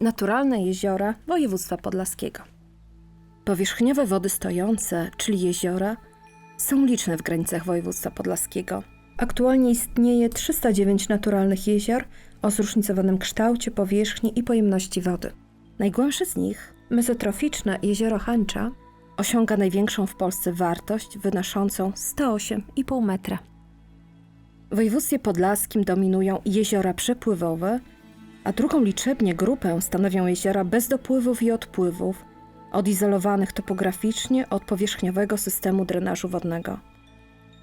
Naturalne jeziora województwa podlaskiego. Powierzchniowe wody stojące, czyli jeziora, są liczne w granicach województwa podlaskiego. Aktualnie istnieje 309 naturalnych jezior o zróżnicowanym kształcie, powierzchni i pojemności wody. Najgłębsze z nich, mezotroficzne jezioro Hańcza, osiąga największą w Polsce wartość wynoszącą 108,5 metra. W województwie podlaskim dominują jeziora przepływowe, a drugą liczebnie grupę stanowią jeziora bez dopływów i odpływów, odizolowanych topograficznie od powierzchniowego systemu drenażu wodnego.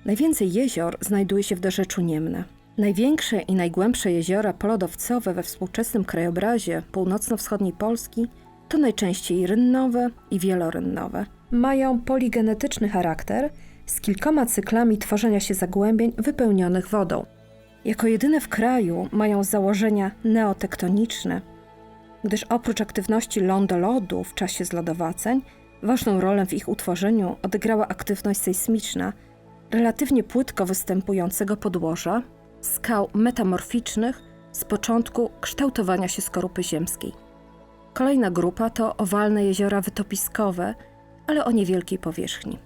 Najwięcej jezior znajduje się w dorzeczu Niemne. Największe i najgłębsze jeziora polodowcowe we współczesnym krajobrazie północno-wschodniej Polski to najczęściej rynnowe i wielorynnowe. Mają poligenetyczny charakter z kilkoma cyklami tworzenia się zagłębień wypełnionych wodą. Jako jedyne w kraju mają założenia neotektoniczne, gdyż oprócz aktywności lądolodu w czasie zlodowaceń, ważną rolę w ich utworzeniu odegrała aktywność sejsmiczna relatywnie płytko występującego podłoża, skał metamorficznych z początku kształtowania się skorupy ziemskiej. Kolejna grupa to owalne jeziora wytopiskowe, ale o niewielkiej powierzchni.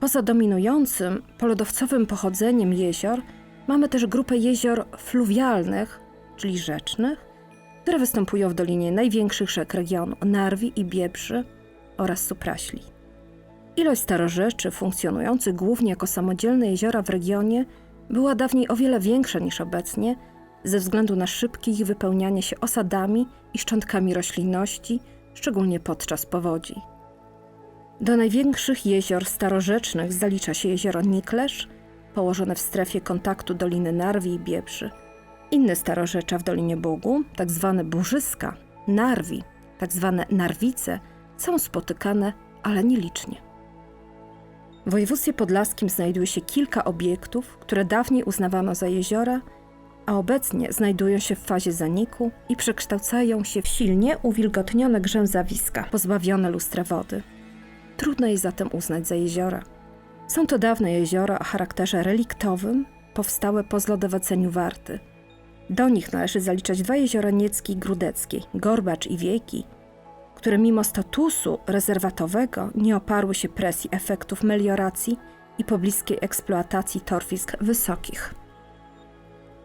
Poza dominującym polodowcowym pochodzeniem jezior, mamy też grupę jezior fluwialnych, czyli rzecznych, które występują w dolinie największych rzek regionu Narwi i Biebrzy oraz Supraśli. Ilość starorzeczy funkcjonujących głównie jako samodzielne jeziora w regionie była dawniej o wiele większa niż obecnie, ze względu na szybkie ich wypełnianie się osadami i szczątkami roślinności, szczególnie podczas powodzi. Do największych jezior starorzecznych zalicza się jezioro Niklesz, położone w strefie kontaktu Doliny Narwi i Biebrzy. Inne starorzecza w Dolinie Bugu, tak zwane burzyska, Narwi, tak zwane Narwice, są spotykane, ale nielicznie. W województwie podlaskim znajduje się kilka obiektów, które dawniej uznawano za jeziora, a obecnie znajdują się w fazie zaniku i przekształcają się w silnie uwilgotnione grzęzawiska, pozbawione lustra wody. Trudno je zatem uznać za jeziora. Są to dawne jeziora o charakterze reliktowym, powstałe po zlodowaceniu Warty. Do nich należy zaliczać dwa jeziora Niecki i Grudeckiej, Gorbacz i Wiejki, które mimo statusu rezerwatowego nie oparły się presji efektów melioracji i pobliskiej eksploatacji torfisk wysokich.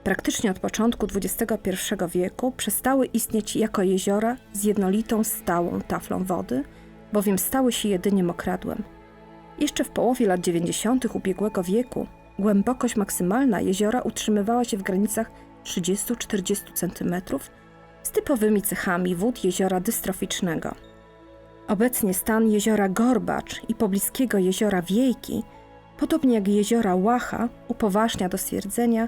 Praktycznie od początku XXI wieku przestały istnieć jako jeziora z jednolitą stałą taflą wody, bowiem stały się jedynie mokradłem. Jeszcze w połowie lat 90. ubiegłego wieku głębokość maksymalna jeziora utrzymywała się w granicach 30-40 cm z typowymi cechami wód jeziora dystroficznego. Obecnie stan jeziora Gorbacz i pobliskiego jeziora Wiejki, podobnie jak jeziora Łacha, upoważnia do stwierdzenia,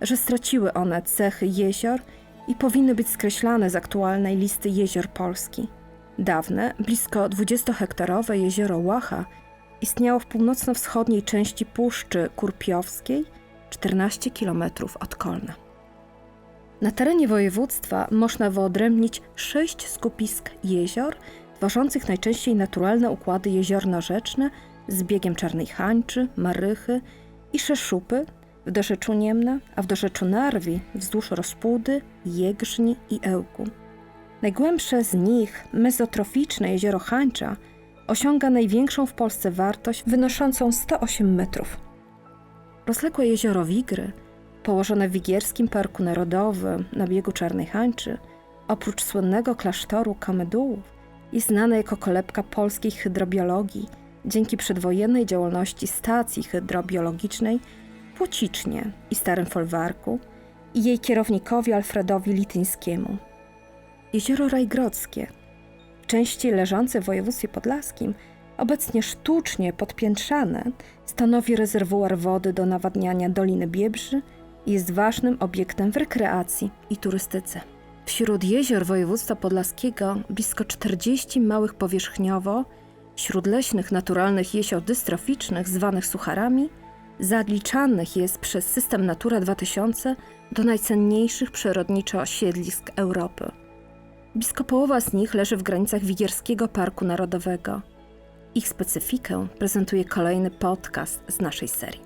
że straciły one cechy jezior i powinny być skreślane z aktualnej listy jezior Polski. Dawne, blisko 20-hektarowe jezioro Łacha istniało w północno-wschodniej części Puszczy Kurpiowskiej, 14 km od Kolna. Na terenie województwa można wyodrębnić sześć skupisk jezior, tworzących najczęściej naturalne układy jeziorno-rzeczne z biegiem Czarnej Hańczy, Marychy i Szeszupy w dorzeczu Niemna, a w dorzeczu Narwi wzdłuż Rozpudy, Jegrzni i Ełku. Najgłębsze z nich, mezotroficzne jezioro Hańcza, osiąga największą w Polsce wartość wynoszącą 108 metrów. Rozległe jezioro Wigry, położone w Wigierskim Parku Narodowym na biegu Czarnej Hańczy, oprócz słynnego klasztoru Kamedułów, jest znane jako kolebka polskiej hydrobiologii dzięki przedwojennej działalności stacji hydrobiologicznej Płocicznie i Starym Folwarku i jej kierownikowi Alfredowi Lityńskiemu. Jezioro Rajgrodzkie, częściej leżące w województwie podlaskim, obecnie sztucznie podpiętrzane, stanowi rezerwuar wody do nawadniania Doliny Biebrzy i jest ważnym obiektem w rekreacji i turystyce. Wśród jezior województwa podlaskiego blisko 40 małych powierzchniowo, śródleśnych naturalnych jezior dystroficznych zwanych sucharami, zaliczanych jest przez system Natura 2000 do najcenniejszych przyrodniczo siedlisk Europy. Blisko połowa z nich leży w granicach Wigierskiego Parku Narodowego. Ich specyfikę prezentuje kolejny podcast z naszej serii.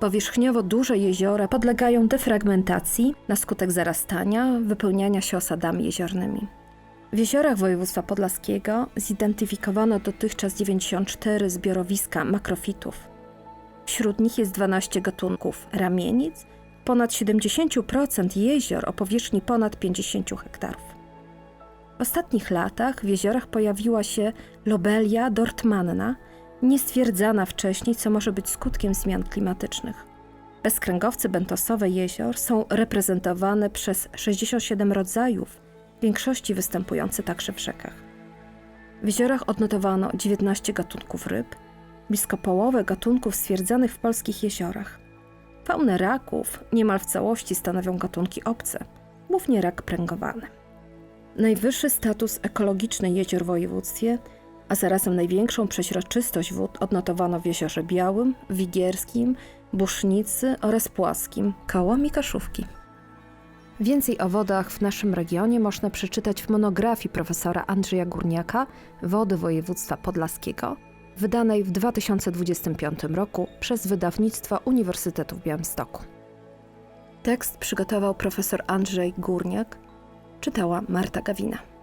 Powierzchniowo duże jeziora podlegają defragmentacji na skutek zarastania, wypełniania się osadami jeziornymi. W jeziorach województwa podlaskiego zidentyfikowano dotychczas 94 zbiorowiska makrofitów. Wśród nich jest 12 gatunków ramienic, ponad 70% jezior o powierzchni ponad 50 hektarów. W ostatnich latach w jeziorach pojawiła się lobelia dortmanna, niestwierdzana wcześniej, co może być skutkiem zmian klimatycznych. Bezkręgowce bentosowe jezior są reprezentowane przez 67 rodzajów, w większości występujące także w rzekach. W jeziorach odnotowano 19 gatunków ryb, blisko połowę gatunków stwierdzanych w polskich jeziorach. Faunę raków niemal w całości stanowią gatunki obce, głównie rak pręgowany. Najwyższy status ekologiczny jezior w województwie, a zarazem największą przeźroczystość wód odnotowano w Jeziorze Białym, Wigierskim, Busznicy oraz Płaskim, koło Kaszówki. Więcej o wodach w naszym regionie można przeczytać w monografii profesora Andrzeja Górniaka Wody województwa podlaskiego, wydanej w 2025 roku przez wydawnictwo Uniwersytetu w Białymstoku. Tekst przygotował profesor Andrzej Górniak, czytała Marta Gawina.